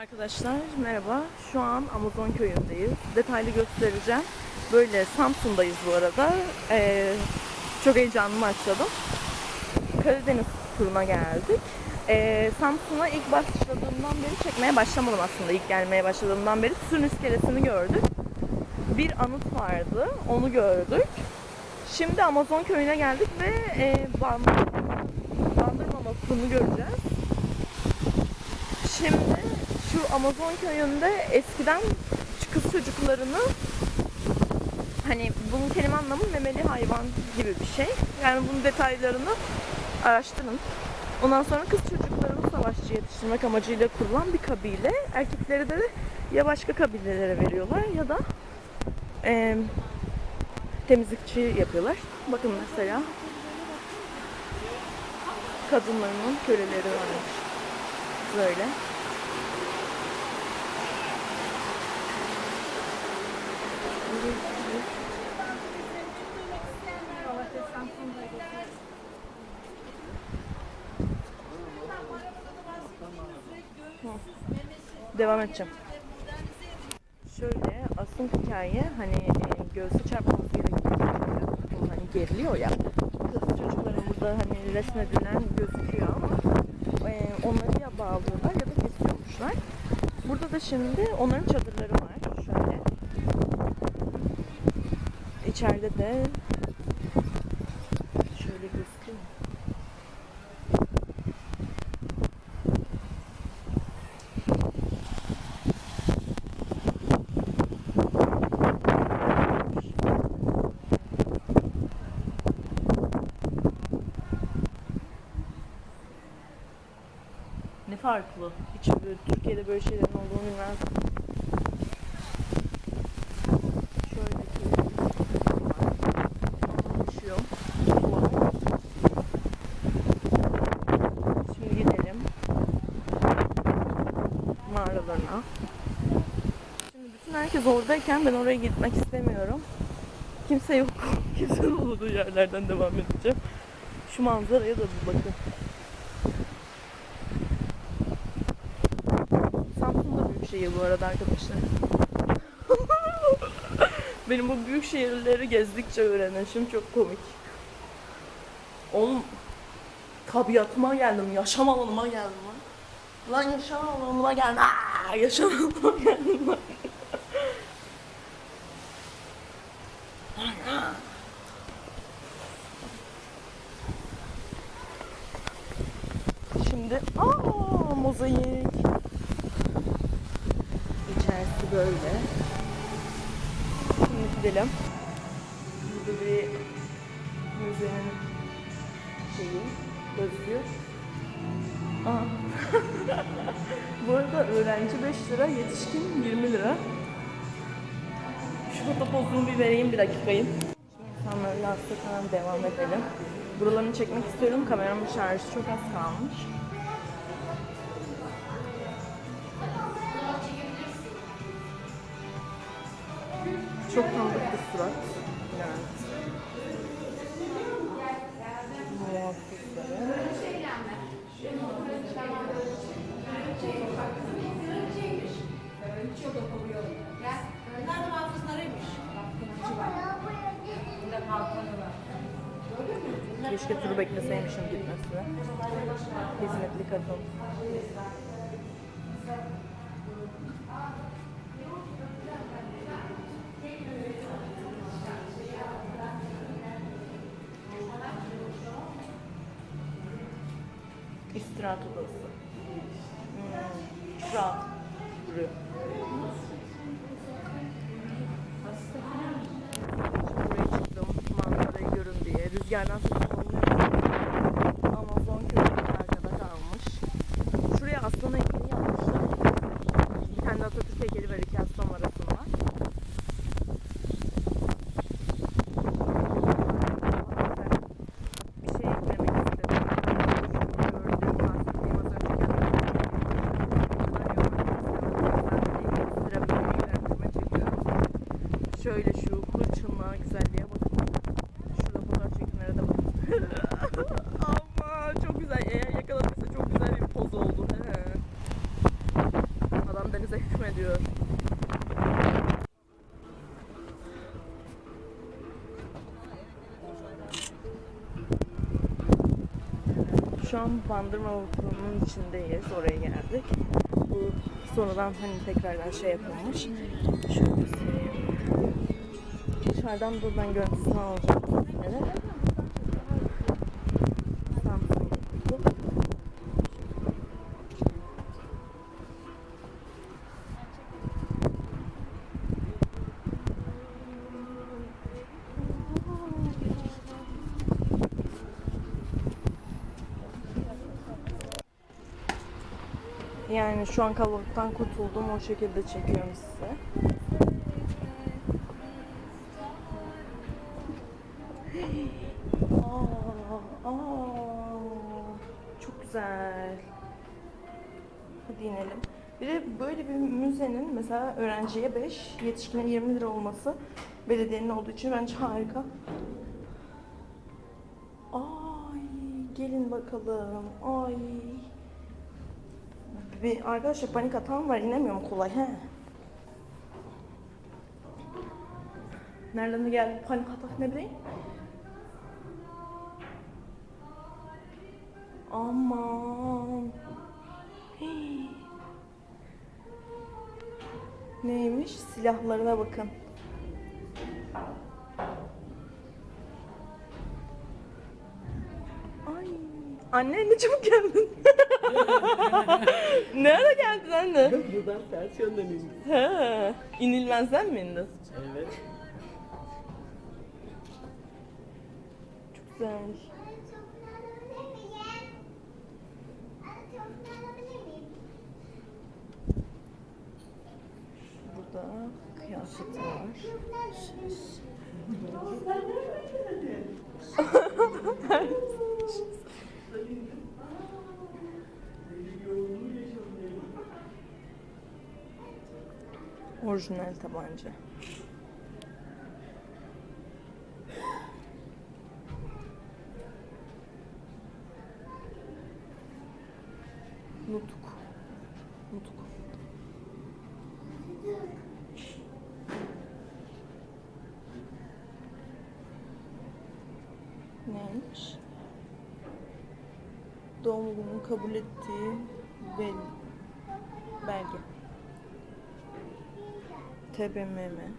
Arkadaşlar merhaba. Şu an Amazon köyündeyiz. Detaylı göstereceğim. Böyle Samsun'dayız bu arada. Ee, çok heyecanlı başladım. Karadeniz turuna geldik. Ee, Samsun'a ilk başladığımdan beri çekmeye başlamadım aslında. İlk gelmeye başladığımdan beri Tüsün iskelesini gördük. Bir anıt vardı. Onu gördük. Şimdi Amazon köyüne geldik ve e, Bandırma, Vakfı'nı göreceğiz. Şimdi şu Amazon köyünde eskiden kız çocuklarını hani bunun kelime anlamı memeli hayvan gibi bir şey. Yani bunun detaylarını araştırın. Ondan sonra kız çocuklarını savaşçı yetiştirmek amacıyla kurulan bir kabile. Erkekleri de ya başka kabilelere veriyorlar ya da eee, temizlikçi yapıyorlar. Bakın mesela kadınlarının köleleri varmış. Böyle. Devam edeceğim. Şöyle asıl hikaye hani e, göğsü çarpması gerekiyor. Hani geriliyor ya. Kız çocukların burada hani resmedilen gözüküyor ama e, onları ya bağlıyorlar ya da kesiyormuşlar. Burada da şimdi onların çadırları var. İçeride de ben oraya gitmek istemiyorum. Kimse yok. Kimsenin olduğu yerlerden devam edeceğim. Şu manzaraya da bir bakın. Samsun da büyük şehir bu arada arkadaşlar. Benim bu büyük şehirleri gezdikçe öğrenişim çok komik. Oğlum tabiatıma geldim, yaşam alanıma geldim lan. Yaşam alanıma geldim. Aa, yaşam alanıma geldim. Şimdi aa mozaik. İçerisi böyle. Şimdi gidelim. Bir müzenin şeyi gözüküyor. Aa. Bu arada öğrenci 5 lira, yetişkin 20 lira. Şu fotopozumu bir vereyim bir dakikayım. Şimdi insanlarla aslında devam edelim. Buralarını çekmek istiyorum. Kameramın şarjı çok az kalmış. Keşke turu bekleseymişim gitmesine. Hizmetli kadın. Diye. Rüzgardan tutulmuyor. Amazon köyü arkada kalmış. Şuraya aslan heykeli yapmışlar. Bir tane de Atatürk heykeli var iki aslan arasında. Bir şey eklemek istedim. Gördüğüm, bahsettiğim az önceki Şöyle şu hırçınlığa, güzelliğe bakın. Şurada fotoğraf çekimlere de bakın. Ama çok güzel. Eğer yakaladıysa çok güzel bir poz oldu. He. ediyor. Şu an Bandırma Vakfı'nın içindeyiz. Oraya geldik. Bu sonradan hani tekrardan şey yapılmış. Şöyle göstereyim. Dışarıdan buradan görüntüsünü alacağım sizlere. Yani şu an kalabalıktan kurtuldum. O şekilde çekiyorum size. Çok güzel. Hadi inelim. Bir de böyle bir müzenin mesela öğrenciye 5, yetişkine 20 lira olması belediyenin olduğu için bence harika. Ay gelin bakalım. Ay. Bir arkadaşlar panik atan var inemiyorum kolay he. Nereden de geldi panik atak ne bileyim. Aman. Neymiş? Silahlarına bakın. Ay. Anne ne çabuk geldin. ne ara geldin anne? Buradan ters yönden indik. He. İnilmezden mi indin? Evet. Çok güzelmiş. Burada kıyafet var. Orijinal tabanca. Nutuk. Nutuk. Neymiş? Doğum gününü kabul ettiği bel belge. TBMM.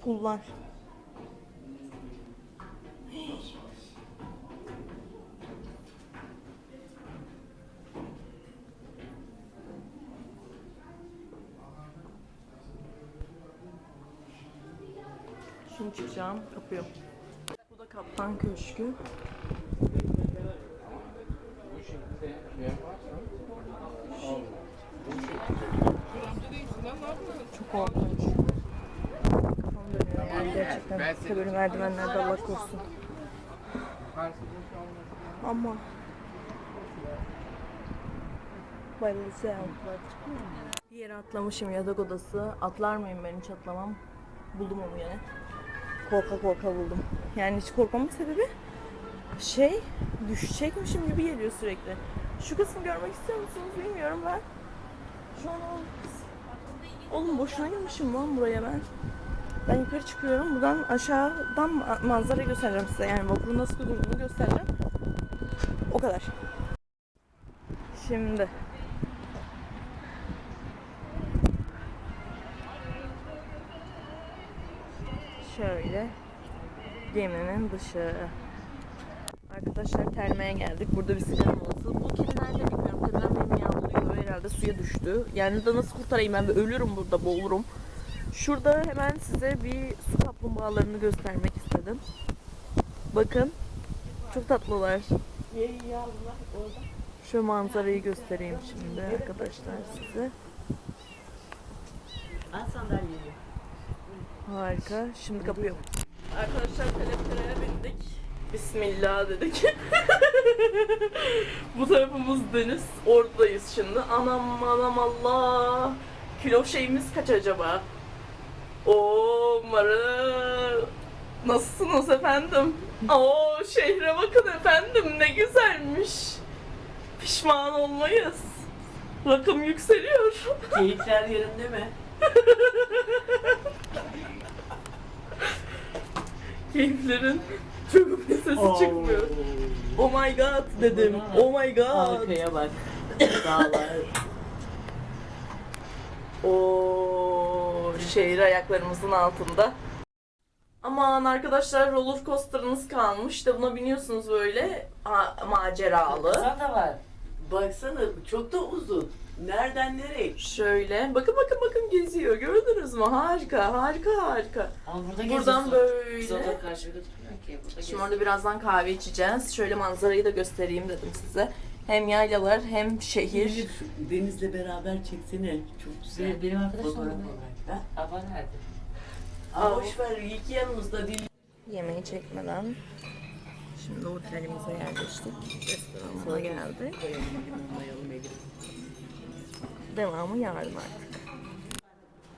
Pullar. Kapıyorum. Bu da Kaptan Köşkü. Çok korkunç. Kafam dönüyor yani gerçekten. İşte böyle merdivenlerde Allah korusun. Ama. Bir yere atlamışım yatak odası. Atlar mıyım ben hiç atlamam. Buldum onu yine. Korka korka buldum. Yani hiç korkmamın sebebi şey düşecekmişim gibi geliyor sürekli. Şu kısmı görmek istiyor musunuz bilmiyorum ben. Şu an Oğlum boşuna girmişim lan buraya ben. Ben yukarı çıkıyorum. Buradan aşağıdan ma- manzara göstereceğim size. Yani vapurun nasıl durduğunu göstereceğim. O kadar. Şimdi. Şöyle. Geminin dışı. Arkadaşlar termeye geldik. Burada bir sigara molası. Bu kedi nerede bilmiyorum. Kediler beni yağlıyor. Herhalde suya düştü. Yani da nasıl kurtarayım ben? Ölürüm burada, boğulurum. Şurada hemen size bir su kaplumbağalarını göstermek istedim. Bakın. Çok tatlılar. Şu manzarayı göstereyim şimdi arkadaşlar size. Al sandalyeyi. Harika. Şimdi kapıyorum. Arkadaşlar telefereye bindik. Bismillah dedik. Bu tarafımız deniz. Oradayız şimdi. Anam anam Allah. Kilo şeyimiz kaç acaba? Oo Mara. Nasılsınız efendim? Oo şehre bakın efendim ne güzelmiş. Pişman olmayız. Rakım yükseliyor. Keyifler yerinde mi? Keyiflerin çok bir sesi çıkmıyor. Oh my god dedim. Oh my god. Arkaya bak. Dağlar. O şehir ayaklarımızın altında. Aman arkadaşlar roller coaster'ınız kalmış da buna biniyorsunuz böyle a- maceralı. Kısa da var. Baksana çok da uzun. Nereden nereye? Şöyle bakın bakın bakın geziyor gördünüz mü? Harika harika harika. Ama burada Buradan Biz böyle. orada karşı götürmüyor ki. Burada Şimdi orada birazdan kahve içeceğiz. Şöyle manzarayı da göstereyim dedim size. Hem yaylalar hem şehir. Denizle beraber çeksene. Çok güzel. Benim arkadaşım Fotoğraf var. Abla nerede? Aa, boş ver. İyi ki yanımızda değil. Yemeği çekmeden şimdi otelimize yerleştik. Restoranımıza geldik. Devamı yarın artık.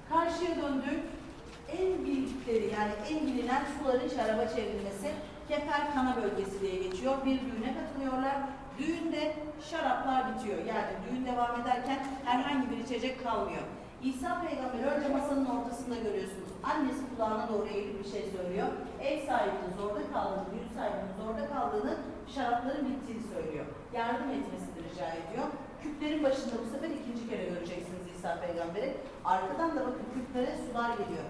Karşıya döndük. En bildikleri yani en bilinen suların şaraba çevrilmesi Keper Kana bölgesi diye geçiyor. Bir düğüne katılıyorlar. Düğünde şaraplar bitiyor. Yani düğün devam ederken herhangi bir içecek kalmıyor. İsa Peygamber önce masanın ortasında görüyorsunuz. Annesi kulağına doğru eğilip bir şey söylüyor. Ev Yardım etmesini rica ediyor. Küplerin başında bu sefer ikinci kere göreceksiniz İsa Peygamber'i. Arkadan da bakın küplere sular geliyor.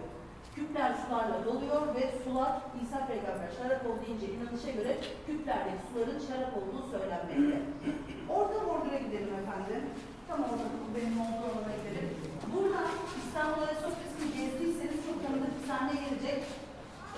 Küpler sularla doluyor ve sular İsa Peygamber şarap ol deyince inanışa göre küplerdeki suların şarap olduğu söylenmekte. Orta Mordor'a gidelim efendim. Tam orada bu benim alana gidelim. Buradan İstanbul Ayasofya'sını gezdiyseniz çok tanıdık bir sahne gelecek.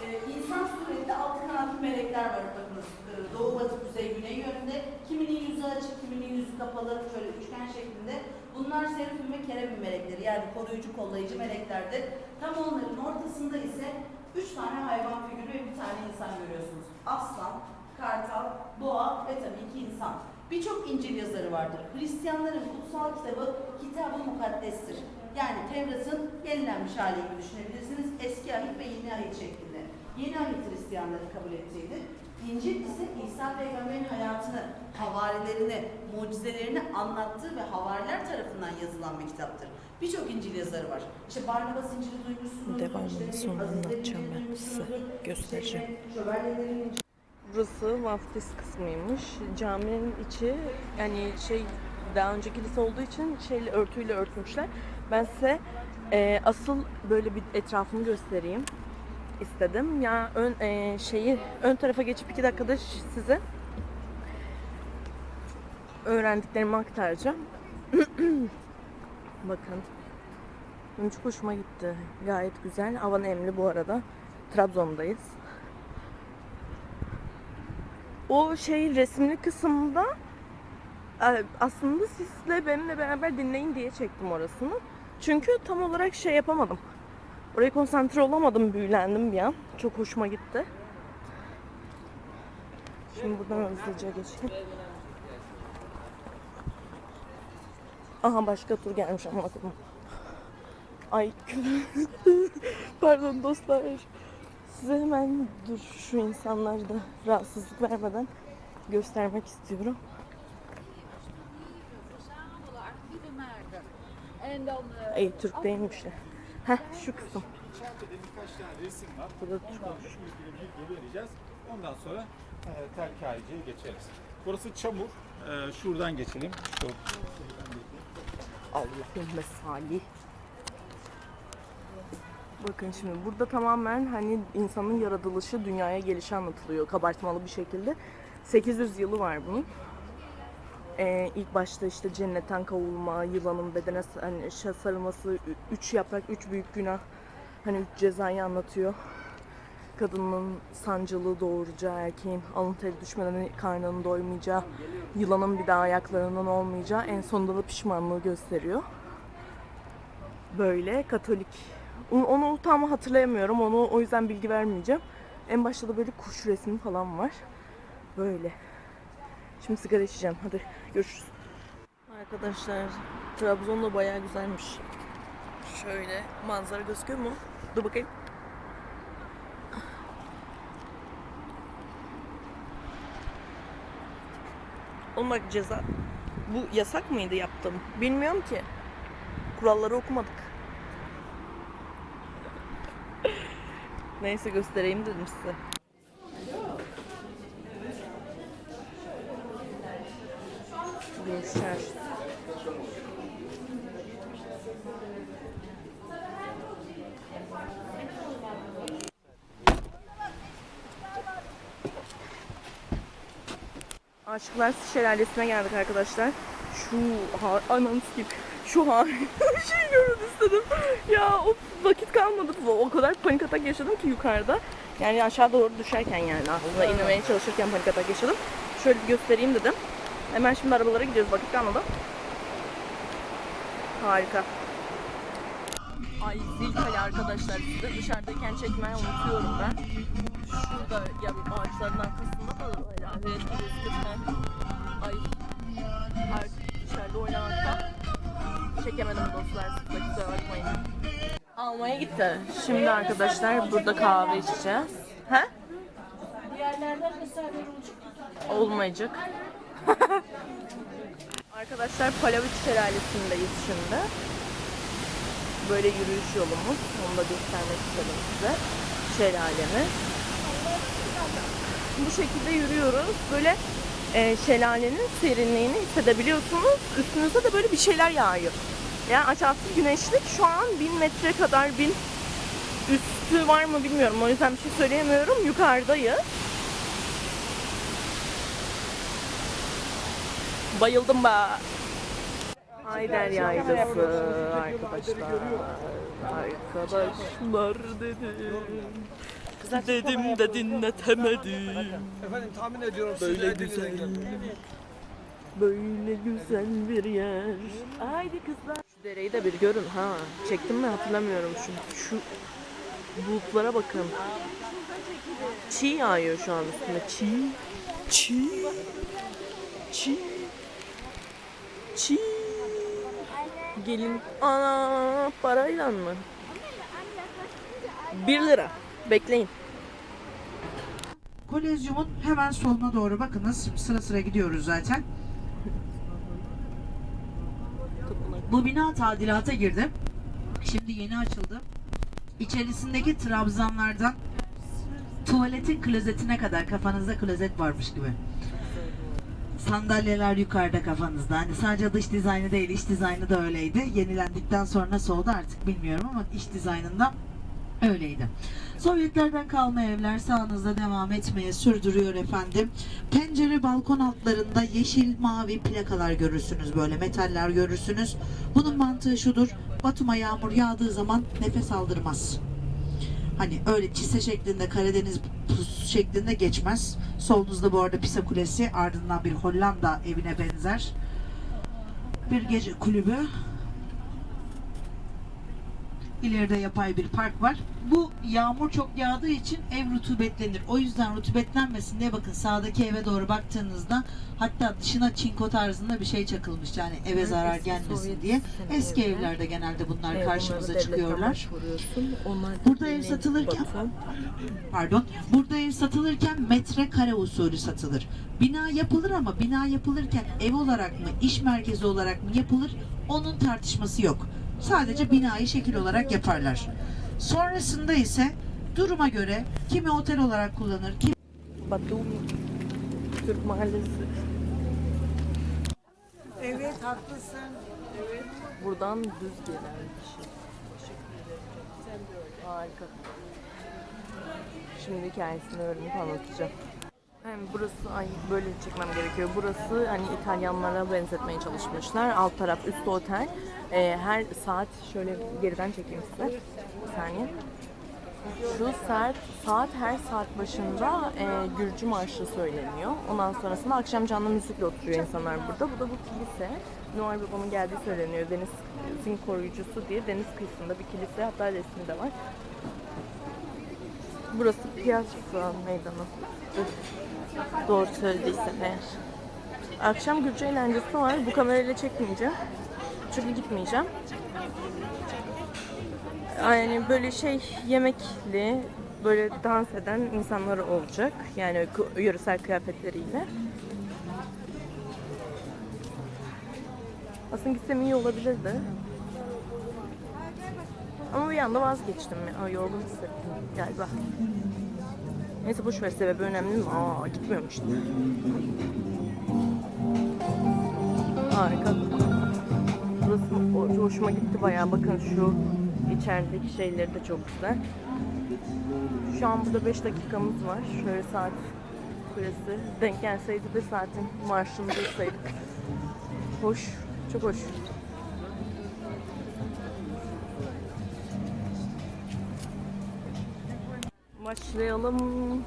Ee, insan surette altı kanatlı melekler var bakınız. Ee, Doğu, batı, kuzey, güney yönünde. Kiminin yüzü açık, kiminin yüzü kapalı, şöyle üçgen şeklinde. Bunlar serafim ve kerevim melekleri yani koruyucu, kollayıcı meleklerdir. Tam onların ortasında ise üç tane hayvan figürü ve bir tane insan görüyorsunuz. Aslan, kartal, boğa ve tabii ki insan. Birçok İncil yazarı vardır. Hristiyanların kutsal kitabı Kitab-ı Mukaddes'tir. Yani Tevrat'ın yenilenmiş hali gibi düşünebilirsiniz. Eski ahit ve yeni ahit şeklinde. Yeni ahit Hristiyanların kabul ettiğidir. İncil ise İsa Peygamber'in hayatını, havarilerini, mucizelerini anlattığı ve havariler tarafından yazılan bir kitaptır. Birçok İncil yazarı var. İşte Barnabas İncil'i duymuşsunuz. Devamını işte sonra anlatacağım ben size. duymuşsunuzdur. Göstereceğim. Burası vaftiz kısmıymış. Caminin içi yani şey daha önce kilise olduğu için şeyle örtüyle örtmüşler. Ben size e, asıl böyle bir etrafını göstereyim istedim. Ya ön e, şeyi ön tarafa geçip iki dakikada size öğrendiklerimi aktaracağım. Bakın. Benim çok hoşuma gitti. Gayet güzel. Hava nemli bu arada. Trabzon'dayız. O şey resimli kısımda e, aslında sizle benimle beraber dinleyin diye çektim orasını. Çünkü tam olarak şey yapamadım. Oraya konsantre olamadım, büyülendim bir an. Çok hoşuma gitti. Şimdi buradan hızlıca geçeyim. Aha başka tur gelmiş ama aklıma. Ay pardon dostlar. Size hemen dur şu insanları da rahatsızlık vermeden göstermek istiyorum. Ey Türk değilmişler. Heh şu kısım. İçeride de birkaç tane resim var. Burada Ondan da ilgili bilgi vereceğiz. Ondan sonra e, telkayeciye geçeriz. Burası çamur. E, şuradan geçelim. Şu Allah'ım mesali. Bakın şimdi burada tamamen hani insanın yaratılışı, dünyaya gelişi anlatılıyor kabartmalı bir şekilde. 800 yılı var bunun. Ee, ilk başta işte cennetten kovulma, yılanın bedene hani sarılması, üç yaprak, üç büyük günah, hani üç cezayı anlatıyor. Kadının sancılı doğuracağı, erkeğin alın teri düşmeden karnının doymayacağı, yılanın bir daha ayaklarının olmayacağı, en sonunda da pişmanlığı gösteriyor. Böyle katolik. Onu tam hatırlayamıyorum, onu o yüzden bilgi vermeyeceğim. En başta da böyle kuş resmi falan var. Böyle. Şimdi sigara içeceğim. Hadi görüşürüz. Arkadaşlar Trabzon da bayağı güzelmiş. Şöyle manzara gözüküyor mu? Dur bakayım. Oğlum bak ceza. Bu yasak mıydı yaptım? Bilmiyorum ki. Kuralları okumadık. Neyse göstereyim dedim size. Görüşürüz. Aşıklar Şelalesi'ne geldik arkadaşlar. Şu ha ananı sikeyim. Şu bir şey görün istedim. Ya o vakit kalmadı. O kadar panik atak yaşadım ki yukarıda. Yani aşağı doğru düşerken yani aslında inmeye çalışırken panik atak yaşadım. Şöyle bir göstereyim dedim. Hemen şimdi arabalara gidiyoruz. Vakit kalmadı. Harika. Ay zil kale arkadaşlar size dışarıdayken çekmeyi unutuyorum ben. Şurada ya ağaçların arkasında da herhalde gözükürken ay artık dışarıda oynamaktan çekemedim dostlar siz de kusura bakmayın. Almaya gitti. Şimdi arkadaşlar burada kahve içeceğiz. He? Olmayacak. arkadaşlar Palavut Şelalesi'ndeyiz şimdi. Böyle yürüyüş yolumuz. Onu da göstermek istedim size. Şelalemiz. Bu şekilde yürüyoruz. Böyle e, şelalenin serinliğini hissedebiliyorsunuz. Üstünüze de böyle bir şeyler yağıyor. Yani aşağısı güneşlik. Şu an 1000 metre kadar bin üstü var mı bilmiyorum. O yüzden bir şey söyleyemiyorum. Yukarıdayız. Bayıldım be. Ayder yaylası arkadaşlar. Arkadaşlar dedim. Dedim de dinletemedim. Efendim tahmin ediyorum Böyle güzel. Böyle güzel bir yer. Haydi kızlar. Şu dereyi de bir görün ha. Çektim mi hatırlamıyorum şu. Şu bulutlara bakın. Çiğ yağıyor şu an üstünde. Çiğ. Çiğ. Çiğ. Çiğ. Gelin. Ana parayla mı? 1 lira. Bekleyin. Kolezyumun hemen soluna doğru bakınız. Sıra sıra gidiyoruz zaten. Bu bina tadilata girdi. Şimdi yeni açıldı. İçerisindeki trabzanlardan tuvaletin klozetine kadar kafanızda klozet varmış gibi. Sandalyeler yukarıda kafanızda. Hani sadece dış dizaynı değil, iç dizaynı da öyleydi. Yenilendikten sonra oldu artık bilmiyorum ama iç dizaynında öyleydi. Sovyetlerden kalma evler sağınızda devam etmeye sürdürüyor efendim. Pencere balkon altlarında yeşil mavi plakalar görürsünüz böyle metaller görürsünüz. Bunun mantığı şudur. Batum'a yağmur yağdığı zaman nefes aldırmaz. Hani öyle çise şeklinde Karadeniz şeklinde geçmez. Solunuzda bu arada Pisa Kulesi ardından bir Hollanda evine benzer. Bir gece kulübü. İleride yapay bir park var. Bu yağmur çok yağdığı için ev rutubetlenir. O yüzden rutubetlenmesin diye bakın sağdaki eve doğru baktığınızda hatta dışına çinko tarzında bir şey çakılmış yani eve zarar gelmesin diye. Eski evlerde genelde bunlar karşımıza çıkıyorlar. Burada ev satılırken pardon. Burada ev satılırken metrekare usulü satılır. Bina yapılır ama bina yapılırken ev olarak mı, iş merkezi olarak mı yapılır? Onun tartışması yok. Sadece binayı şekil olarak yaparlar. Sonrasında ise duruma göre kimi otel olarak kullanır, kimi Batumi. Türk Mahallesi. Evet haklısın. Buradan düz gelen bir şey. Harika. Şimdi hikayesini öğrenip anlatacağım. Yani burası ay böyle çekmem gerekiyor. Burası hani İtalyanlara benzetmeye çalışmışlar. Alt taraf üstü otel. Ee, her saat şöyle geriden çekeyim size. Bir saniye. Şu saat, saat her saat başında e, Gürcü marşı söyleniyor. Ondan sonrasında akşam canlı müzikle oturuyor insanlar burada. Bu da bu kilise. Noel Baba'nın geldiği söyleniyor. Denizin koruyucusu diye deniz kıyısında bir kilise. Hatta resmi de var. Burası Piazza Meydanı. Doğru söylediysem eğer. Akşam Gürcü eğlencesi var. Bu kamerayla çekmeyeceğim. Çünkü gitmeyeceğim. Yani böyle şey yemekli, böyle dans eden insanlar olacak. Yani yöresel kıyafetleriyle. Aslında gitsem iyi olabilirdi. Ama bir anda vazgeçtim. yorgun hissettim galiba. Neyse boş ver sebebi önemli mi? Aa gitmiyorum işte. Harika. Burası hoşuma gitti bayağı. Bakın şu içerideki şeyleri de çok güzel. Şu an burada 5 dakikamız var. Şöyle saat kulesi. Denk gelseydi de saatin marşını duysaydık. Hoş. Çok hoş. Başlayalım.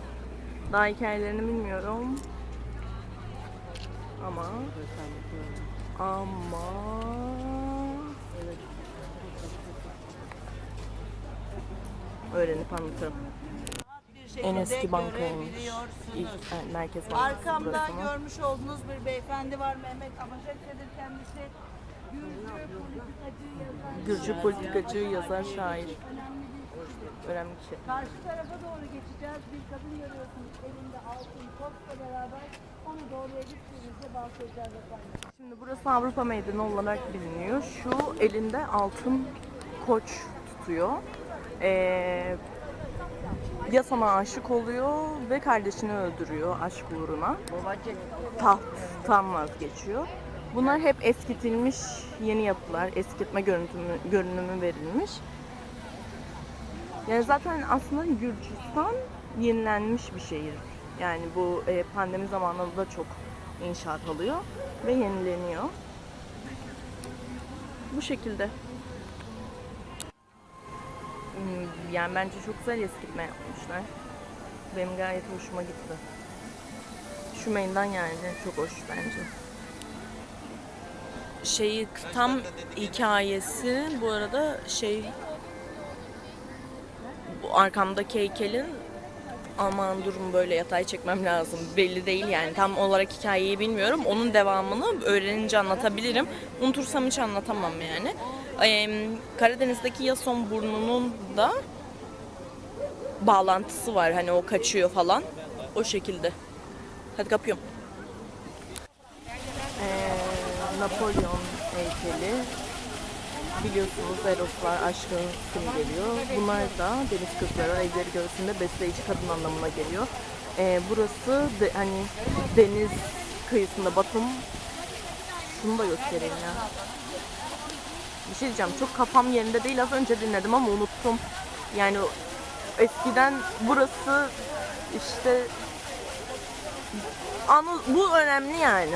Daha hikayelerini bilmiyorum. Ama ama öğrenip anlatırım. En eski bankaymış. İlk yani Merkez Bankası Arkamda görmüş olduğunuz bir beyefendi var Mehmet Amaşakçı'dır kendisi. Gürcü politikacı yazar. Gürcü politikacı, yazar, şair. Önemli bir kişi. Karşı tarafa doğru geçeceğiz. Bir kadın görüyorsunuz elinde altın topla beraber. Onu doğruya gittiğinizde bahsedeceğiz efendim. Şimdi burası Avrupa Meydanı olarak biliniyor. Şu elinde altın koç tutuyor. Ee, ya sana aşık oluyor ve kardeşini öldürüyor aşk uğruna. Tahttan vazgeçiyor. Bunlar hep eskitilmiş yeni yapılar, eskitme görüntümü, görünümü verilmiş. Yani zaten aslında Gürcistan yenilenmiş bir şehir. Yani bu e, pandemi zamanında da çok inşaat alıyor ve yenileniyor. Bu şekilde. Hmm, Yani bence çok güzel eskitme yapmışlar. Benim gayet hoşuma gitti. Şu meydan yani çok hoş bence. Şeyi tam hikayesi bu arada şey arkamdaki heykelin aman durum böyle yatay çekmem lazım. Belli değil yani. Tam olarak hikayeyi bilmiyorum. Onun devamını öğrenince anlatabilirim. Unutursam hiç anlatamam yani. Ee, Karadeniz'deki Yason burnunun da bağlantısı var. Hani o kaçıyor falan. O şekilde. Hadi kapıyorum. Ee, Napolyon heykeli. Biliyorsunuz Eroslar aşkın simgeliyor. Bunlar da deniz kızları, elleri göğsünde besleyici kadın anlamına geliyor. Ee, burası de, hani deniz kıyısında Batum. Şunu da göstereyim ya. Bir şey diyeceğim çok kafam yerinde değil az önce dinledim ama unuttum. Yani eskiden burası işte anı, bu önemli yani.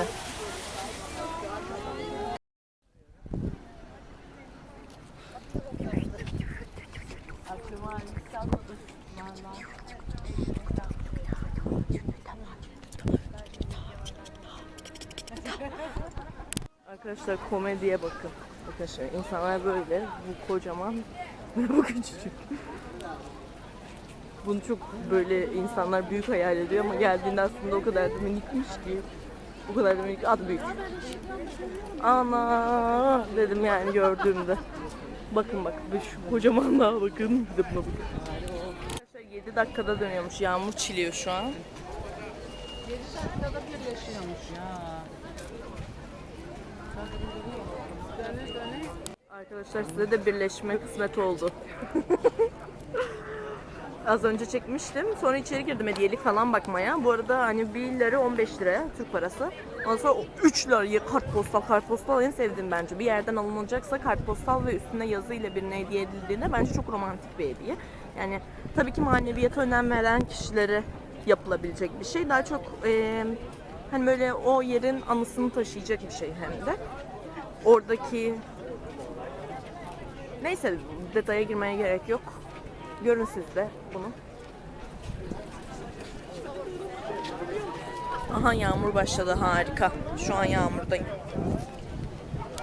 Arkadaşlar komediye bakın. Arkadaşlar insanlar böyle. Bu kocaman ve bu küçücük. Bunu çok böyle insanlar büyük hayal ediyor ama geldiğinde aslında o kadar da minikmiş ki. O kadar da minik, adı büyük. Ana dedim yani gördüğümde. Bakın bak bir şu kocamanlığa bakın bir de buna bakın. Arkadaşlar 7 dakikada dönüyormuş. Yağmur çiliyor şu an. Arkadaşlar size de birleşme kısmet oldu. Az önce çekmiştim. Sonra içeri girdim hediyelik falan bakmaya. Bu arada hani 1 lira 15 liraya Türk parası. Ondan sonra 3 liraya kartpostal. Kartpostal en sevdiğim bence. Bir yerden alınacaksa kartpostal ve üstüne yazı ile birine hediye edildiğinde bence çok romantik bir hediye. Yani tabii ki maneviyata önem veren kişilere yapılabilecek bir şey. Daha çok eee, hani böyle o yerin anısını taşıyacak bir şey hem de. Oradaki Neyse detaya girmeye gerek yok. Görün siz de bunu. Aha yağmur başladı harika. Şu an yağmurdayım.